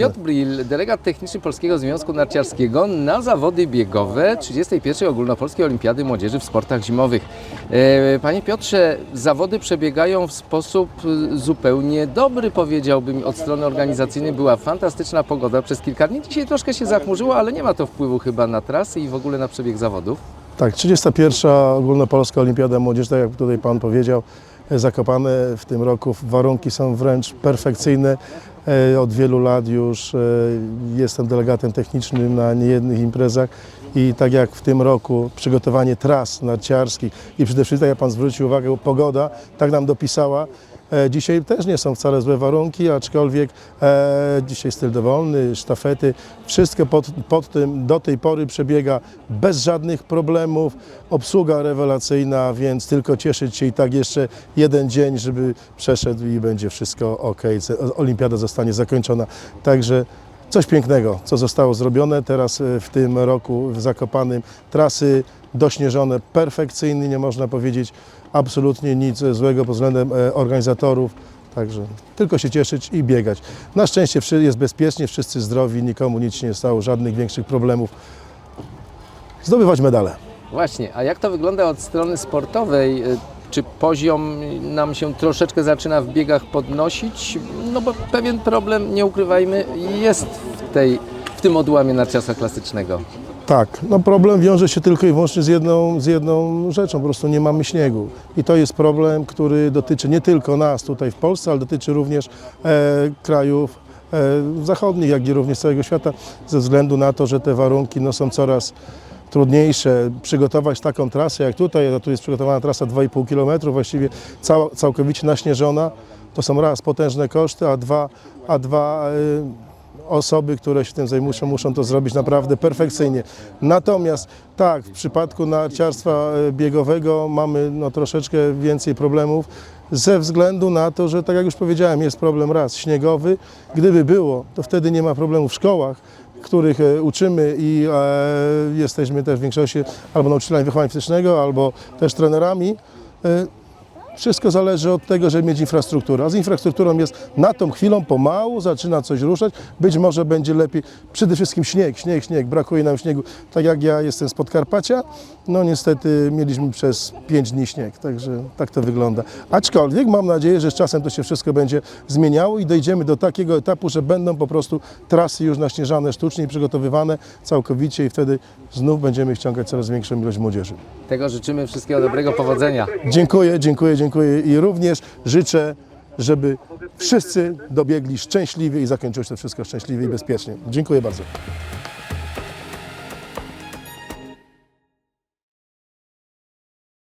Piotr Brill, delegat techniczny Polskiego Związku Narciarskiego na zawody biegowe 31. Ogólnopolskiej Olimpiady Młodzieży w sportach zimowych. E, Panie Piotrze, zawody przebiegają w sposób e, zupełnie dobry, powiedziałbym. Od strony organizacyjnej była fantastyczna pogoda przez kilka dni. Dzisiaj troszkę się zachmurzyło, ale nie ma to wpływu chyba na trasy i w ogóle na przebieg zawodów. Tak, 31. Ogólnopolska Olimpiada Młodzieży, tak jak tutaj Pan powiedział, Zakopane w tym roku warunki są wręcz perfekcyjne. E, Od wielu lat już e, jestem delegatem technicznym na niejednych imprezach i tak jak w tym roku przygotowanie tras narciarskich i przede wszystkim, tak jak Pan zwrócił uwagę, pogoda tak nam dopisała. E, Dzisiaj też nie są wcale złe warunki, aczkolwiek e, dzisiaj styl dowolny, sztafety, wszystko pod, pod tym do tej pory przebiega bez żadnych problemów. Obsługa rewelacyjna, więc tylko cieszyć się i tak jeszcze jeden dzień, żeby przeszedł i będzie wszystko ok. Olimpiada zostanie zakończona. Także coś pięknego, co zostało zrobione teraz e, w tym roku w Zakopanym. Trasy dośnieżone perfekcyjnie, nie można powiedzieć absolutnie nic złego pod względem e, organizatorów. Także tylko się cieszyć i biegać. Na szczęście jest bezpiecznie, wszyscy zdrowi, nikomu nic nie stało, żadnych większych problemów. Zdobywać medale. Właśnie, a jak to wygląda od strony sportowej? E, Czy poziom nam się troszeczkę zaczyna w biegach podnosić? No bo pewien problem, nie ukrywajmy, jest w, tej, w tym odłamie narciarstwa klasycznego. Tak, no problem wiąże się tylko i wyłącznie z jedną, z jedną rzeczą, po prostu nie mamy śniegu. I to jest problem, który dotyczy nie tylko nas tutaj w Polsce, ale dotyczy również e, krajów e, zachodnich, jak i również całego świata, ze względu na to, że te warunki no, są coraz trudniejsze. Przygotować taką trasę jak tutaj, a tu jest przygotowana trasa 2,5 km, właściwie cała, całkowicie naśnieżona, to są raz potężne koszty, a dwa, a dwa e, osoby, które się tym zajmują, muszą to zrobić naprawdę perfekcyjnie. Natomiast tak, w przypadku narciarstwa e, biegowego mamy no, troszeczkę więcej problemów ze względu na to, że tak jak już powiedziałem, jest problem raz śniegowy. Gdyby było, to wtedy nie ma problemu w szkołach, których e, uczymy i e, jesteśmy też w większości albo nauczycielami wychowania fizycznego, albo też trenerami. E, wszystko zależy od tego, żeby mieć infrastrukturę. A z infrastrukturą jest na tą chwilą pomału, zaczyna coś ruszać. Być może będzie lepiej. Przede wszystkim śnieg, śnieg, śnieg. Brakuje nam śniegu. Tak jak ja jestem z Podkarpacia, no niestety mieliśmy przez 5 dni śnieg, także tak to wygląda. Aczkolwiek mam nadzieję, że z czasem to się wszystko będzie zmieniało i dojdziemy do takiego etapu, że będą po prostu trasy już naśnieżane sztucznie i przygotowywane całkowicie i wtedy znów będziemy ściągać coraz większą ilość młodzieży. Tego życzymy wszystkiego dobrego, powodzenia. Dziękuję, dziękuję, dziękuję i również życzę, żeby wszyscy dobiegli szczęśliwie i zakończyło się to wszystko szczęśliwie i bezpiecznie. Dziękuję bardzo.